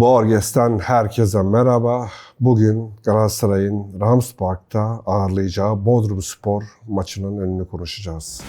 Borges'ten herkese merhaba. Bugün Galatasaray'ın Rams Park'ta ağırlayacağı Bodrum Spor maçının önünü konuşacağız.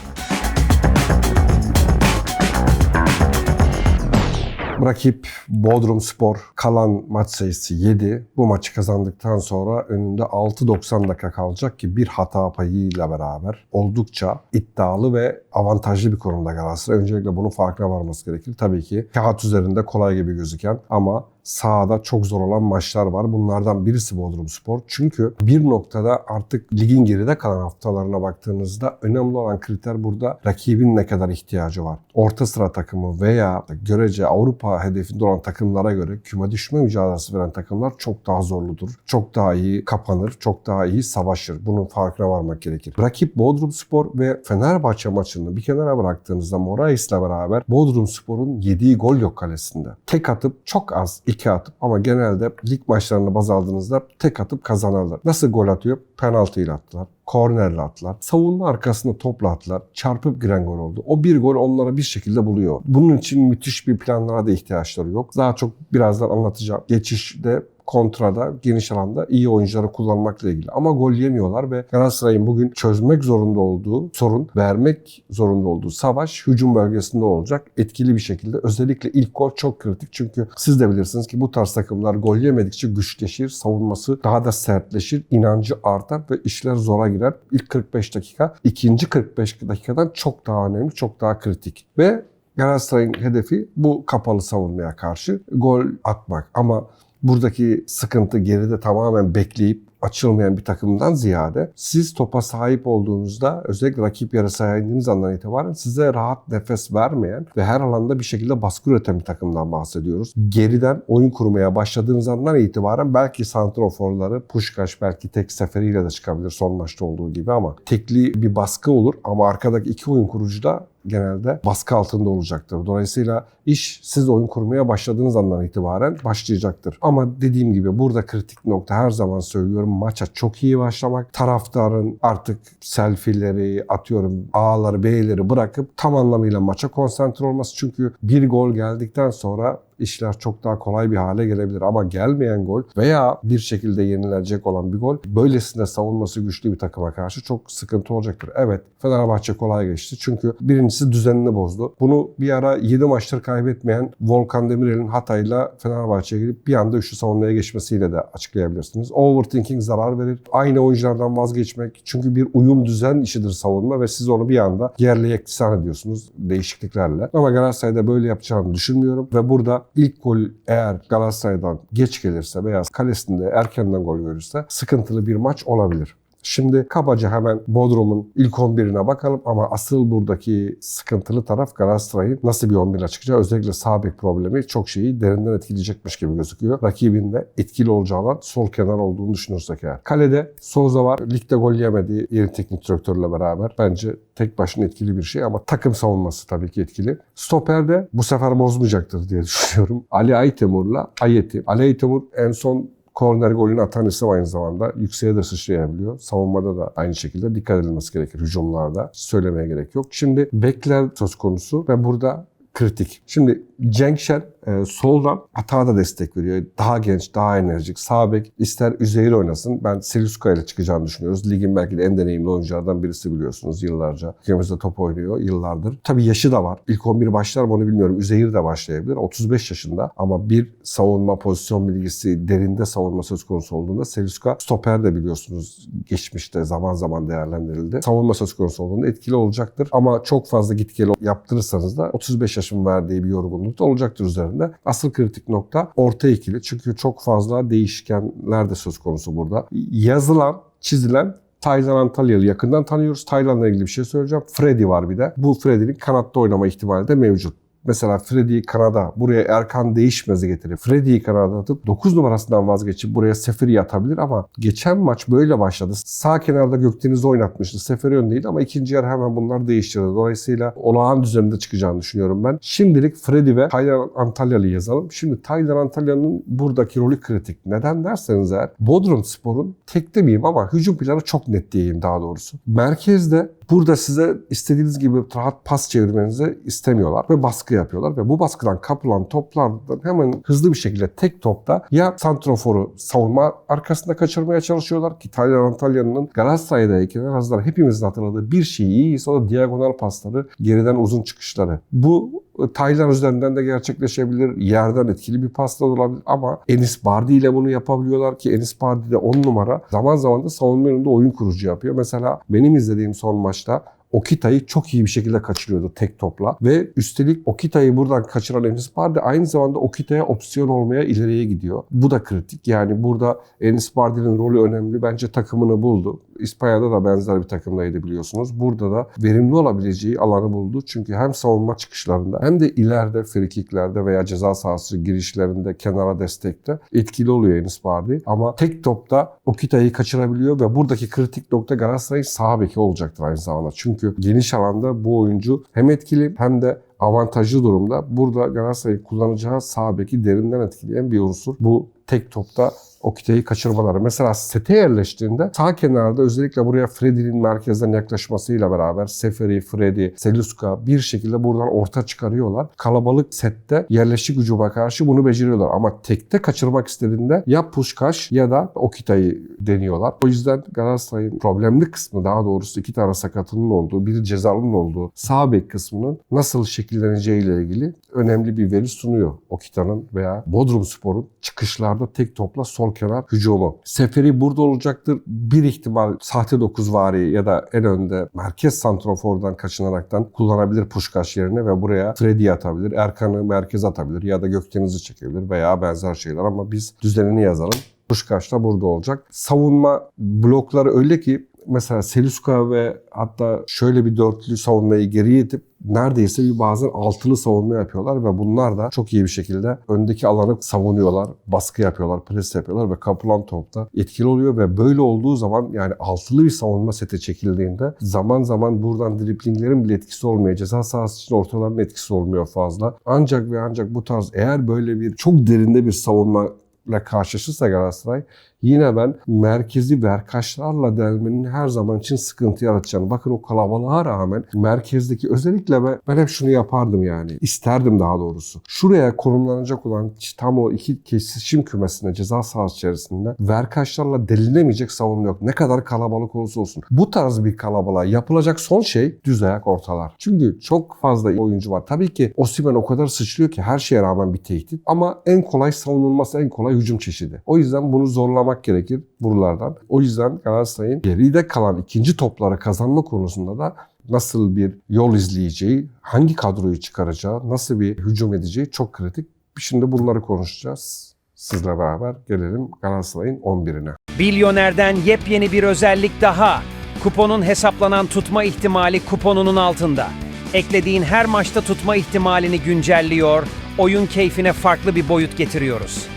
Rakip Bodrum Spor kalan maç sayısı 7. Bu maçı kazandıktan sonra önünde 6.90 dakika kalacak ki bir hata payıyla beraber oldukça iddialı ve avantajlı bir konumda Galatasaray. Öncelikle bunun farkına varması gerekir. Tabii ki kağıt üzerinde kolay gibi gözüken ama sahada çok zor olan maçlar var. Bunlardan birisi Bodrum Spor. Çünkü bir noktada artık ligin geride kalan haftalarına baktığınızda önemli olan kriter burada rakibin ne kadar ihtiyacı var. Orta sıra takımı veya görece Avrupa hedefinde olan takımlara göre küme düşme mücadelesi veren takımlar çok daha zorludur. Çok daha iyi kapanır, çok daha iyi savaşır. Bunun farkına varmak gerekir. Rakip Bodrum Spor ve Fenerbahçe maçını bir kenara bıraktığınızda Morais'le beraber Bodrum Spor'un yediği gol yok kalesinde. Tek atıp çok az iki atıp ama genelde lig maçlarını baz aldığınızda tek atıp kazanırlar. Nasıl gol atıyor? Penaltıyla attılar. Kornerle attılar. Savunma arkasında topla attılar. Çarpıp giren gol oldu. O bir gol onlara bir şekilde buluyor. Bunun için müthiş bir planlara da ihtiyaçları yok. Daha çok birazdan anlatacağım. Geçişte kontrada, geniş alanda iyi oyuncuları kullanmakla ilgili. Ama gol yemiyorlar ve Galatasaray'ın bugün çözmek zorunda olduğu sorun, vermek zorunda olduğu savaş hücum bölgesinde olacak. Etkili bir şekilde. Özellikle ilk gol çok kritik. Çünkü siz de bilirsiniz ki bu tarz takımlar gol yemedikçe güçleşir, savunması daha da sertleşir, inancı artar ve işler zora girer. İlk 45 dakika, ikinci 45 dakikadan çok daha önemli, çok daha kritik. Ve Galatasaray'ın hedefi bu kapalı savunmaya karşı gol atmak. Ama buradaki sıkıntı geride tamamen bekleyip açılmayan bir takımdan ziyade siz topa sahip olduğunuzda özellikle rakip yarı sahaya andan itibaren size rahat nefes vermeyen ve her alanda bir şekilde baskı üreten bir takımdan bahsediyoruz. Geriden oyun kurmaya başladığınız andan itibaren belki santroforları Puşkaş belki tek seferiyle de çıkabilir son maçta olduğu gibi ama tekli bir baskı olur ama arkadaki iki oyun kurucu da genelde baskı altında olacaktır. Dolayısıyla iş siz oyun kurmaya başladığınız andan itibaren başlayacaktır. Ama dediğim gibi burada kritik nokta her zaman söylüyorum maça çok iyi başlamak. Taraftarın artık selfie'leri atıyorum A'ları B'leri bırakıp tam anlamıyla maça konsantre olması. Çünkü bir gol geldikten sonra işler çok daha kolay bir hale gelebilir. Ama gelmeyen gol veya bir şekilde yenilecek olan bir gol böylesine savunması güçlü bir takıma karşı çok sıkıntı olacaktır. Evet Fenerbahçe kolay geçti. Çünkü birincisi düzenini bozdu. Bunu bir ara 7 maçtır kaybetmeyen Volkan Demirel'in Hatay'la Fenerbahçe'ye gidip bir anda üçlü savunmaya geçmesiyle de açıklayabilirsiniz. Overthinking zarar verir. Aynı oyunculardan vazgeçmek. Çünkü bir uyum düzen işidir savunma ve siz onu bir anda yerle yeksan ediyorsunuz değişikliklerle. Ama Galatasaray'da böyle yapacağını düşünmüyorum ve burada ilk gol eğer Galatasaray'dan geç gelirse veya kalesinde erkenden gol görürse sıkıntılı bir maç olabilir. Şimdi kabaca hemen Bodrum'un ilk 11'ine bakalım ama asıl buradaki sıkıntılı taraf Galatasaray'ın nasıl bir 11'e çıkacağı. Özellikle sağ bek problemi çok şeyi derinden etkileyecekmiş gibi gözüküyor. Rakibin de etkili olacağı alan sol kenar olduğunu düşünürsek eğer. Kalede Souza var. Ligde gol yemedi yeni teknik direktörle beraber. Bence tek başına etkili bir şey ama takım savunması tabii ki etkili. Stoper'de bu sefer bozmayacaktır diye düşünüyorum. Ali Aytemur'la Ayeti. Ali Aytemur en son korner golünü atan isim aynı zamanda. Yükseğe de sıçrayabiliyor. Savunmada da aynı şekilde dikkat edilmesi gerekir. Hücumlarda söylemeye gerek yok. Şimdi bekler söz konusu ve burada kritik. Şimdi Cenk Şer e, soldan atağa da destek veriyor. Daha genç, daha enerjik. Sağ bek ister Üzeyir oynasın. Ben Seliska ile çıkacağını düşünüyoruz. Ligin belki de en deneyimli oyunculardan birisi biliyorsunuz yıllarca. Ülkemizde top oynuyor yıllardır. Tabii yaşı da var. İlk 11 başlar mı onu bilmiyorum. Üzeyir de başlayabilir. 35 yaşında ama bir savunma pozisyon bilgisi, derinde savunma söz konusu olduğunda Seliska stoper de biliyorsunuz geçmişte zaman zaman değerlendirildi. Savunma söz konusu olduğunda etkili olacaktır. Ama çok fazla git gel yaptırırsanız da 35 yaşın verdiği bir yorgunluk da olacaktır üzerinde. Asıl kritik nokta orta ikili. Çünkü çok fazla değişkenler de söz konusu burada. Yazılan, çizilen Taylan Antalyalı yakından tanıyoruz. Taylan'la ilgili bir şey söyleyeceğim. Freddy var bir de. Bu Freddy'nin kanatta oynama ihtimali de mevcut. Mesela Freddy'yi kanada buraya Erkan Değişmez'i getirip Freddy'yi kanada atıp 9 numarasından vazgeçip buraya Seferi'yi atabilir ama geçen maç böyle başladı. Sağ kenarda Gökdeniz'i oynatmıştı. Seferi öndeydi ama ikinci yarı hemen bunlar değiştirdi. Dolayısıyla olağan düzeninde çıkacağını düşünüyorum ben. Şimdilik Freddy ve Taylan Antalyalı'yı yazalım. Şimdi Taylan Antalyalı'nın buradaki rolü kritik. Neden derseniz eğer Bodrum Spor'un tek demeyeyim ama hücum planı çok net diyeyim daha doğrusu. Merkezde Burada size istediğiniz gibi rahat pas çevirmenizi istemiyorlar ve baskı yapıyorlar ve bu baskıdan kapılan toplardan hemen hızlı bir şekilde tek topta ya santroforu savunma arkasında kaçırmaya çalışıyorlar ki Taylan Antalya'nın Galatasaray'dayken en hepimizin hatırladığı bir şey iyiyse o da diagonal pasları, geriden uzun çıkışları. Bu e, Taylan üzerinden de gerçekleşebilir. Yerden etkili bir pasta olabilir ama Enis Bardi ile bunu yapabiliyorlar ki Enis Bardi de 10 numara zaman zaman da savunma yönünde oyun kurucu yapıyor. Mesela benim izlediğim son maçta Okita'yı çok iyi bir şekilde kaçırıyordu tek topla. Ve üstelik Okita'yı buradan kaçıran Enis Bardi aynı zamanda Okita'ya opsiyon olmaya ileriye gidiyor. Bu da kritik. Yani burada Enis Bardi'nin rolü önemli. Bence takımını buldu. İspanya'da da benzer bir takımdaydı biliyorsunuz. Burada da verimli olabileceği alanı buldu. Çünkü hem savunma çıkışlarında hem de ileride frikiklerde veya ceza sahası girişlerinde kenara destekte etkili oluyor Enis Bardi. Ama tek topta Okita'yı kaçırabiliyor ve buradaki kritik nokta Galatasaray'ın sağ beki olacaktır aynı zamanda. Çünkü geniş alanda bu oyuncu hem etkili hem de avantajlı durumda. Burada Galatasaray'ın kullanacağı sağ beki derinden etkileyen bir unsur. Bu tek topta Okita'yı kaçırmaları. Mesela sete yerleştiğinde sağ kenarda özellikle buraya Freddy'nin merkezden yaklaşmasıyla beraber Seferi, Freddy, Seluska bir şekilde buradan orta çıkarıyorlar. Kalabalık sette yerleşik hücuma karşı bunu beceriyorlar. Ama tekte kaçırmak istediğinde ya Puşkaş ya da Okita'yı deniyorlar. O yüzden Galatasaray'ın problemli kısmı daha doğrusu iki tane sakatının olduğu, biri cezalının olduğu sağ bek kısmının nasıl şekilleneceği ile ilgili önemli bir veri sunuyor Okita'nın veya Bodrum Spor'un çıkışlarda tek topla sol kenar hücumu. Seferi burada olacaktır. Bir ihtimal sahte 9 vari ya da en önde merkez santrofordan kaçınaraktan kullanabilir Puşkaş yerine ve buraya Freddy atabilir. Erkan'ı merkez atabilir ya da Gökdeniz'i çekebilir veya benzer şeyler ama biz düzenini yazalım. Puşkaş da burada olacak. Savunma blokları öyle ki mesela Seluska ve hatta şöyle bir dörtlü savunmayı geriye itip neredeyse bir bazen altılı savunma yapıyorlar ve bunlar da çok iyi bir şekilde öndeki alanı savunuyorlar, baskı yapıyorlar, pres yapıyorlar ve kapılan topta etkili oluyor ve böyle olduğu zaman yani altılı bir savunma sete çekildiğinde zaman zaman buradan driplinglerin bile etkisi olmuyor. Ceza sahası için ortaların etkisi olmuyor fazla. Ancak ve ancak bu tarz eğer böyle bir çok derinde bir savunma ile karşılaşırsa Galatasaray yine ben merkezi verkaçlarla delmenin her zaman için sıkıntı yaratacağını. Bakın o kalabalığa rağmen merkezdeki özellikle ben, ben hep şunu yapardım yani. isterdim daha doğrusu. Şuraya konumlanacak olan tam o iki kesişim kümesinde ceza sahası içerisinde verkaçlarla delinemeyecek savunma yok. Ne kadar kalabalık olursa olsun. Bu tarz bir kalabalığa yapılacak son şey düz ayak ortalar. Çünkü çok fazla oyuncu var. Tabii ki Osimhen o kadar sıçrıyor ki her şeye rağmen bir tehdit. Ama en kolay savunulması en kolay hücum çeşidi. O yüzden bunu zorlamak gerekir buralardan. O yüzden Galatasaray'ın geride kalan ikinci topları kazanma konusunda da nasıl bir yol izleyeceği, hangi kadroyu çıkaracağı, nasıl bir hücum edeceği çok kritik. Şimdi bunları konuşacağız. Sizle beraber gelelim Galatasaray'ın 11'ine. Bilyoner'den yepyeni bir özellik daha. Kuponun hesaplanan tutma ihtimali kuponunun altında. Eklediğin her maçta tutma ihtimalini güncelliyor, oyun keyfine farklı bir boyut getiriyoruz.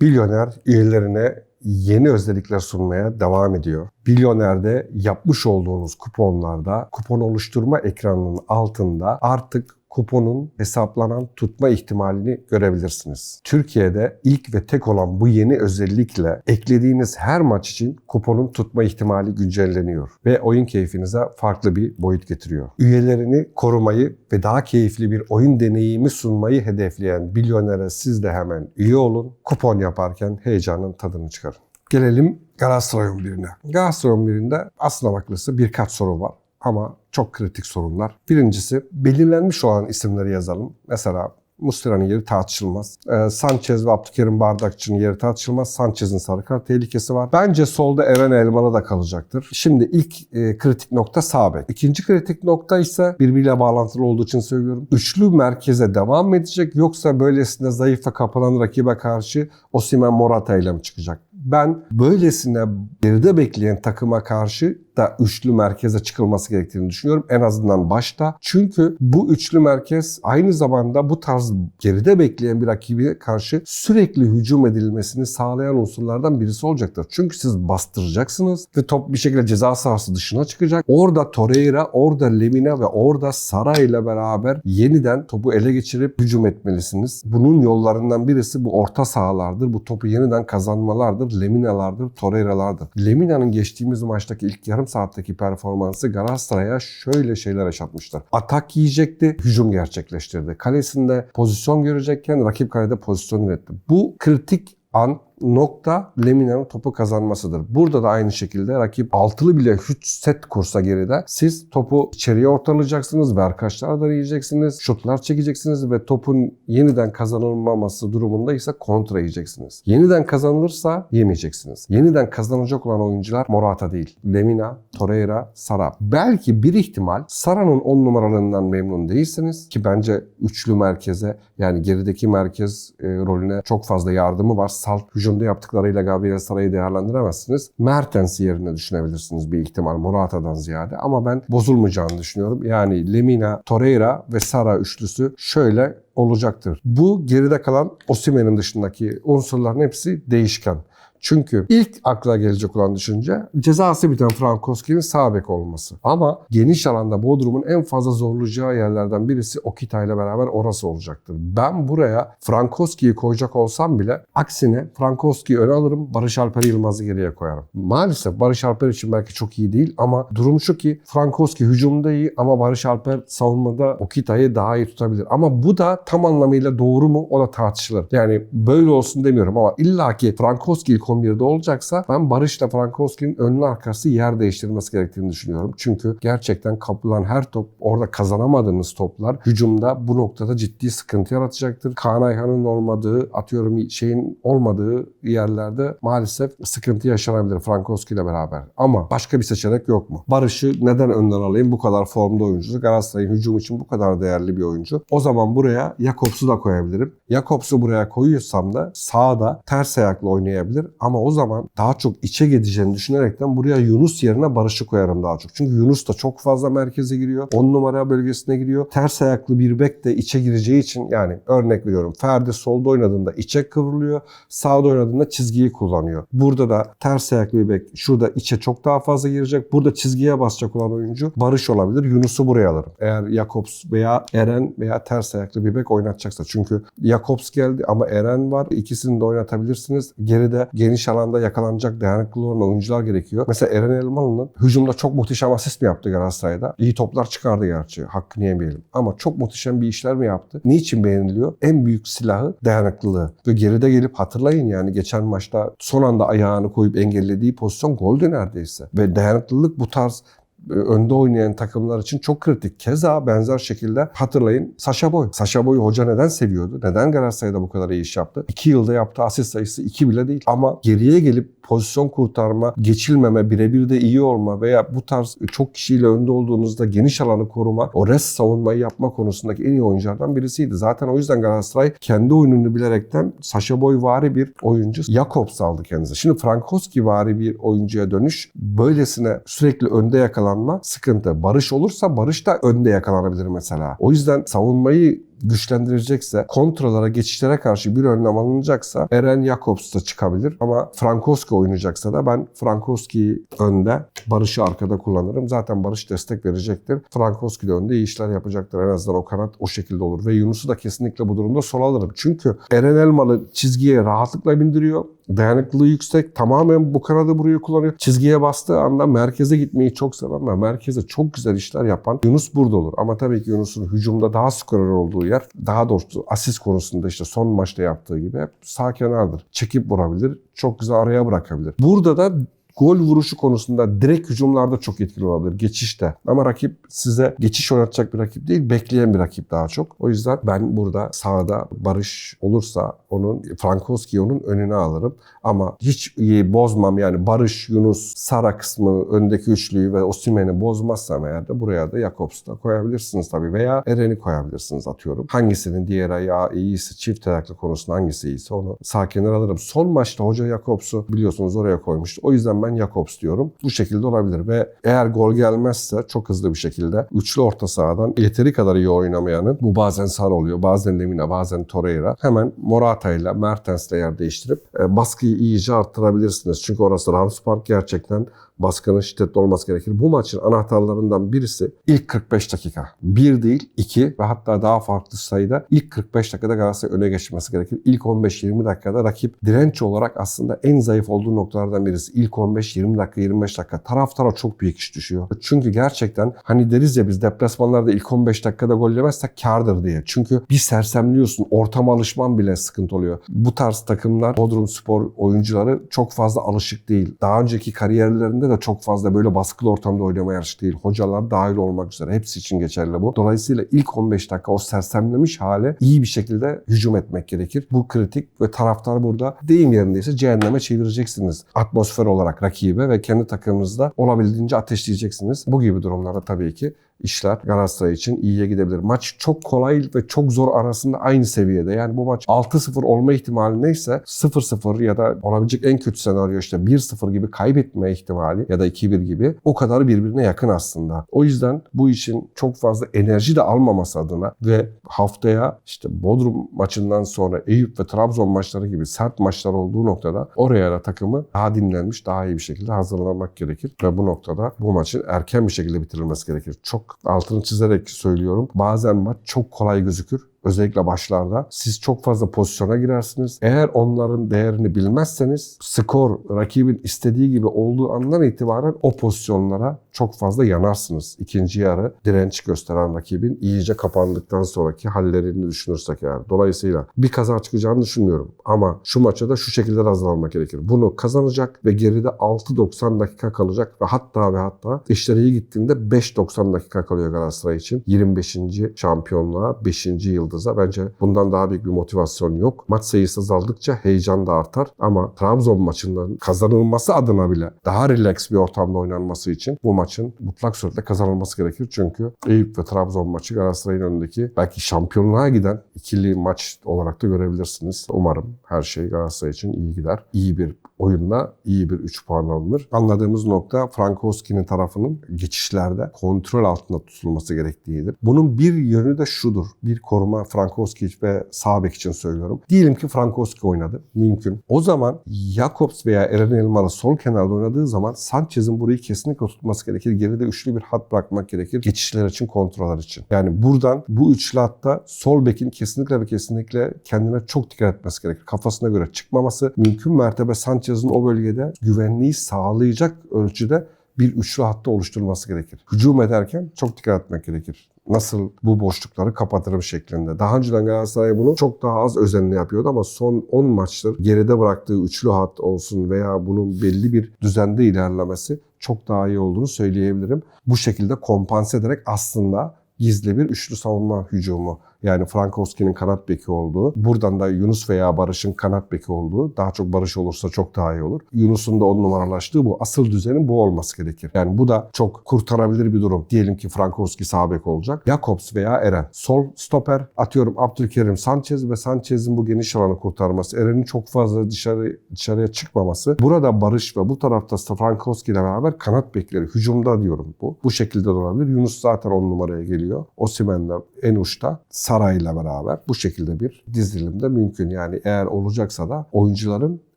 Bilyoner üyelerine yeni özellikler sunmaya devam ediyor. Bilyoner'de yapmış olduğunuz kuponlarda kupon oluşturma ekranının altında artık kuponun hesaplanan tutma ihtimalini görebilirsiniz. Türkiye'de ilk ve tek olan bu yeni özellikle eklediğiniz her maç için kuponun tutma ihtimali güncelleniyor ve oyun keyfinize farklı bir boyut getiriyor. Üyelerini korumayı ve daha keyifli bir oyun deneyimi sunmayı hedefleyen Bilyoner'e siz de hemen üye olun. Kupon yaparken heyecanın tadını çıkarın. Gelelim Galatasaray 11'ine. Galatasaray 11'inde aslına bakılırsa birkaç soru var ama çok kritik sorunlar. Birincisi belirlenmiş olan isimleri yazalım. Mesela Muslera'nın yeri tartışılmaz. Ee, Sanchez ve Abdülkerim Bardakçı'nın yeri tartışılmaz. Sanchez'in sarı kart tehlikesi var. Bence solda Eren Elmalı da kalacaktır. Şimdi ilk e, kritik nokta sağ. İkinci kritik nokta ise birbiriyle bağlantılı olduğu için söylüyorum. Üçlü merkeze devam mı edecek yoksa böylesine zayıfa kapanan rakibe karşı Osimhen Morata ile mi çıkacak? Ben böylesine geride bekleyen takıma karşı da üçlü merkeze çıkılması gerektiğini düşünüyorum. En azından başta. Çünkü bu üçlü merkez aynı zamanda bu tarz geride bekleyen bir rakibe karşı sürekli hücum edilmesini sağlayan unsurlardan birisi olacaktır. Çünkü siz bastıracaksınız ve top bir şekilde ceza sahası dışına çıkacak. Orada Torreira, orada Lemina ve orada Sara ile beraber yeniden topu ele geçirip hücum etmelisiniz. Bunun yollarından birisi bu orta sahalardır. Bu topu yeniden kazanmalardır. Lemina'lardır, Torreira'lardır. Lemina'nın geçtiğimiz maçtaki ilk yarı yarım saatteki performansı Galatasaray'a şöyle şeyler yaşatmışlar. Atak yiyecekti, hücum gerçekleştirdi. Kalesinde pozisyon görecekken rakip kalede pozisyon üretti. Bu kritik an nokta Lemina'nın topu kazanmasıdır. Burada da aynı şekilde rakip altılı bile 3 set kursa geride siz topu içeriye ortalayacaksınız ve arkadaşlar da yiyeceksiniz. Şutlar çekeceksiniz ve topun yeniden kazanılmaması durumunda ise kontra yiyeceksiniz. Yeniden kazanılırsa yemeyeceksiniz. Yeniden kazanacak olan oyuncular Morata değil. Lemina, Torreira, Sara. Belki bir ihtimal Sara'nın 10 numaralarından memnun değilsiniz ki bence üçlü merkeze yani gerideki merkez e, rolüne çok fazla yardımı var. Salt hücumda yaptıklarıyla Gabriel Sara'yı değerlendiremezsiniz. Mertens yerine düşünebilirsiniz bir ihtimal Morata'dan ziyade ama ben bozulmayacağını düşünüyorum. Yani Lemina, Torreira ve Sara üçlüsü şöyle olacaktır. Bu geride kalan Osimhen'in dışındaki unsurların hepsi değişken. Çünkü ilk akla gelecek olan düşünce cezası biten Frankowski'nin sağ bek olması. Ama geniş alanda Bodrum'un en fazla zorlayacağı yerlerden birisi Okita ile beraber orası olacaktır. Ben buraya Frankowski'yi koyacak olsam bile aksine Frankowski'yi öne alırım, Barış Alper Yılmaz'ı geriye koyarım. Maalesef Barış Alper için belki çok iyi değil ama durum şu ki Frankowski hücumda iyi ama Barış Alper savunmada Okita'yı daha iyi tutabilir. Ama bu da tam anlamıyla doğru mu o da tartışılır. Yani böyle olsun demiyorum ama illaki Frankowski'yi COP21'de olacaksa ben Barış'la Frankowski'nin önlü arkası yer değiştirmesi gerektiğini düşünüyorum. Çünkü gerçekten kapılan her top orada kazanamadığınız toplar hücumda bu noktada ciddi sıkıntı yaratacaktır. Kaan Ayhan'ın olmadığı atıyorum şeyin olmadığı yerlerde maalesef sıkıntı yaşanabilir Frankowski ile beraber. Ama başka bir seçenek yok mu? Barış'ı neden önden alayım? Bu kadar formda oyuncu. Galatasaray'ın hücum için bu kadar değerli bir oyuncu. O zaman buraya Jakobs'u da koyabilirim. Jakobs'u buraya koyuyorsam da sağda ters ayaklı oynayabilir ama o zaman daha çok içe gideceğini düşünerekten buraya Yunus yerine Barış'ı koyarım daha çok. Çünkü Yunus da çok fazla merkeze giriyor. 10 numara bölgesine giriyor. Ters ayaklı bir bek de içe gireceği için yani örnek veriyorum. Ferdi solda oynadığında içe kıvrılıyor. Sağda oynadığında çizgiyi kullanıyor. Burada da ters ayaklı bir bek şurada içe çok daha fazla girecek. Burada çizgiye basacak olan oyuncu Barış olabilir. Yunus'u buraya alırım. Eğer Jakobs veya Eren veya ters ayaklı bir bek oynatacaksa. Çünkü Jakobs geldi ama Eren var. İkisini de oynatabilirsiniz. Geride geniş alanda yakalanacak dayanıklı olan oyuncular gerekiyor. Mesela Eren Elmalı'nın hücumda çok muhteşem asist mi yaptı Galatasaray'da? İyi toplar çıkardı gerçi. Hakkını yemeyelim. Ama çok muhteşem bir işler mi yaptı? Niçin beğeniliyor? En büyük silahı dayanıklılığı. Ve geride gelip hatırlayın yani geçen maçta son anda ayağını koyup engellediği pozisyon goldü neredeyse. Ve dayanıklılık bu tarz önde oynayan takımlar için çok kritik. Keza benzer şekilde hatırlayın Saşa Boy. Saşa Boy'u hoca neden seviyordu? Neden Galatasaray'da bu kadar iyi iş yaptı? 2 yılda yaptığı asist sayısı 2 bile değil. Ama geriye gelip pozisyon kurtarma, geçilmeme, birebir de iyi olma veya bu tarz çok kişiyle önde olduğunuzda geniş alanı koruma, o res savunmayı yapma konusundaki en iyi oyunculardan birisiydi. Zaten o yüzden Galatasaray kendi oyununu bilerekten Saşa Boy vari bir oyuncu Jakobs aldı kendisi. Şimdi Frankowski vari bir oyuncuya dönüş böylesine sürekli önde yakalanma sıkıntı. Barış olursa Barış da önde yakalanabilir mesela. O yüzden savunmayı güçlendirecekse, kontralara, geçişlere karşı bir önlem alınacaksa Eren Jakobs da çıkabilir. Ama Frankowski oynayacaksa da ben Frankowski'yi önde, Barış'ı arkada kullanırım. Zaten Barış destek verecektir. Frankowski de önde iyi işler yapacaktır. En azından o kanat o şekilde olur. Ve Yunus'u da kesinlikle bu durumda sol alırım. Çünkü Eren Elmalı çizgiye rahatlıkla bindiriyor. Dayanıklılığı yüksek. Tamamen bu kanadı buraya kullanıyor. Çizgiye bastığı anda merkeze gitmeyi çok seven ve merkeze çok güzel işler yapan Yunus burada olur. Ama tabii ki Yunus'un hücumda daha skorer olduğu yer daha doğrusu asist konusunda işte son maçta yaptığı gibi hep sağ kenardır. Çekip vurabilir. Çok güzel araya bırakabilir. Burada da gol vuruşu konusunda direkt hücumlarda çok etkili olabilir. Geçişte. Ama rakip size geçiş oynatacak bir rakip değil, bekleyen bir rakip daha çok. O yüzden ben burada sağda Barış olursa onun Frankowski onun önüne alırım. Ama hiç bozmam yani Barış, Yunus, Sara kısmı öndeki üçlüyü ve Osimhen'i bozmazsam eğer de buraya da Jakobs'u da koyabilirsiniz tabii. Veya Eren'i koyabilirsiniz atıyorum. Hangisinin diğer ayağı iyiyse, çift ayaklı konusunda hangisi iyiyse onu sağ kenara alırım. Son maçta hoca Jakobs'u biliyorsunuz oraya koymuştu. O yüzden ben Jakobs diyorum. Bu şekilde olabilir ve eğer gol gelmezse çok hızlı bir şekilde üçlü orta sahadan yeteri kadar iyi oynamayanın bu bazen Sar oluyor, bazen Lemina, bazen Torreira hemen Morata ile Mertens'le yer değiştirip e, baskıyı iyice arttırabilirsiniz. Çünkü orası Rams Park gerçekten baskının şiddetli olması gerekir. Bu maçın anahtarlarından birisi ilk 45 dakika. Bir değil, iki ve hatta daha farklı sayıda ilk 45 dakikada Galatasaray öne geçmesi gerekir. İlk 15-20 dakikada rakip direnç olarak aslında en zayıf olduğu noktalardan birisi. İlk 15-20 dakika, 25 dakika taraftara çok büyük iş düşüyor. Çünkü gerçekten hani deriz ya biz deplasmanlarda ilk 15 dakikada gol yemezsek kardır diye. Çünkü bir sersemliyorsun. Ortama alışman bile sıkıntı oluyor. Bu tarz takımlar Bodrum Spor oyuncuları çok fazla alışık değil. Daha önceki kariyerlerinde de çok fazla böyle baskılı ortamda oynamaya alışık değil. Hocalar dahil olmak üzere. Hepsi için geçerli bu. Dolayısıyla ilk 15 dakika o sersemlemiş hale iyi bir şekilde hücum etmek gerekir. Bu kritik ve taraftar burada deyim yerindeyse cehenneme çevireceksiniz. Atmosfer olarak rakibe ve kendi takımınızda olabildiğince ateşleyeceksiniz. Bu gibi durumlarda tabii ki işler Galatasaray için iyiye gidebilir. Maç çok kolay ve çok zor arasında aynı seviyede. Yani bu maç 6-0 olma ihtimali neyse 0-0 ya da olabilecek en kötü senaryo işte 1-0 gibi kaybetme ihtimali ya da 2-1 gibi o kadar birbirine yakın aslında. O yüzden bu için çok fazla enerji de almaması adına ve haftaya işte Bodrum maçından sonra Eyüp ve Trabzon maçları gibi sert maçlar olduğu noktada oraya da takımı daha dinlenmiş, daha iyi bir şekilde hazırlamak gerekir. Ve bu noktada bu maçın erken bir şekilde bitirilmesi gerekir. Çok altını çizerek söylüyorum. Bazen maç çok kolay gözükür. Özellikle başlarda siz çok fazla pozisyona girersiniz. Eğer onların değerini bilmezseniz skor rakibin istediği gibi olduğu andan itibaren o pozisyonlara çok fazla yanarsınız. İkinci yarı direnç gösteren rakibin iyice kapandıktan sonraki hallerini düşünürsek eğer. Dolayısıyla bir kaza çıkacağını düşünmüyorum. Ama şu maça da şu şekilde hazırlanmak gerekir. Bunu kazanacak ve geride 6-90 dakika kalacak ve hatta ve hatta işleri iyi gittiğinde 5-90 dakika kalıyor Galatasaray için. 25. şampiyonluğa 5. yıldıza bence bundan daha büyük bir motivasyon yok. Maç sayısı azaldıkça heyecan da artar ama Trabzon maçından kazanılması adına bile daha relax bir ortamda oynanması için bu maçın mutlak suretle kazanılması gerekir. Çünkü Eyüp ve Trabzon maçı Galatasaray'ın önündeki belki şampiyonluğa giden ikili maç olarak da görebilirsiniz. Umarım her şey Galatasaray için iyi gider. İyi bir oyunla iyi bir 3 puan alınır. Anladığımız nokta Frankowski'nin tarafının geçişlerde kontrol altında tutulması gerektiğidir. Bunun bir yönü de şudur. Bir koruma Frankowski ve Sabek için söylüyorum. Diyelim ki Frankowski oynadı. Mümkün. O zaman Jakobs veya Eren Elmalı sol kenarda oynadığı zaman Sanchez'in burayı kesinlikle tutması gerekir. Geride üçlü bir hat bırakmak gerekir. Geçişler için, kontroller için. Yani buradan bu üçlü hatta sol bekin kesinlikle ve kesinlikle kendine çok dikkat etmesi gerekir. Kafasına göre çıkmaması, mümkün mertebe Sanchez'in o bölgede güvenliği sağlayacak ölçüde bir üçlü hatta oluşturulması gerekir. Hücum ederken çok dikkat etmek gerekir. Nasıl bu boşlukları kapatırım şeklinde. Daha önceden Galatasaray bunu çok daha az özenli yapıyordu ama son 10 maçtır geride bıraktığı üçlü hat olsun veya bunun belli bir düzende ilerlemesi çok daha iyi olduğunu söyleyebilirim. Bu şekilde kompanse ederek aslında gizli bir üçlü savunma hücumu yani Frankowski'nin kanat beki olduğu, buradan da Yunus veya Barış'ın kanat beki olduğu, daha çok Barış olursa çok daha iyi olur. Yunus'un da on numaralaştığı bu. Asıl düzenin bu olması gerekir. Yani bu da çok kurtarabilir bir durum. Diyelim ki Frankowski sağ bek olacak. Jakobs veya Eren. Sol stoper atıyorum Abdülkerim Sanchez ve Sanchez'in bu geniş alanı kurtarması. Eren'in çok fazla dışarı dışarıya çıkmaması. Burada Barış ve bu tarafta Frankowski ile beraber kanat bekleri. Hücumda diyorum bu. Bu şekilde de olabilir. Yunus zaten on numaraya geliyor. Osimhen de en uçta. Saray'la beraber bu şekilde bir dizilim de mümkün. Yani eğer olacaksa da oyuncuların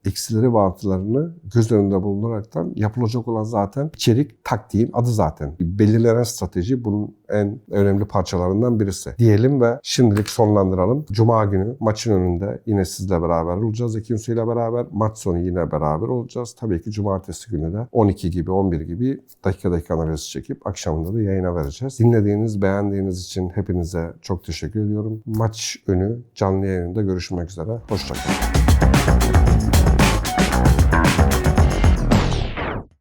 eksileri ve artılarını göz önünde bulunduraraktan yapılacak olan zaten içerik taktiğin adı zaten. Belirlenen strateji bunun en önemli parçalarından birisi. Diyelim ve şimdilik sonlandıralım. Cuma günü maçın önünde yine sizle beraber olacağız. Ekim ile beraber. Maç sonu yine beraber olacağız. Tabii ki cumartesi günü de 12 gibi 11 gibi dakika dakika analizi çekip akşamında da yayına vereceğiz. Dinlediğiniz, beğendiğiniz için hepinize çok teşekkür ediyorum. Maç önü canlı yayında görüşmek üzere. Hoşçakalın.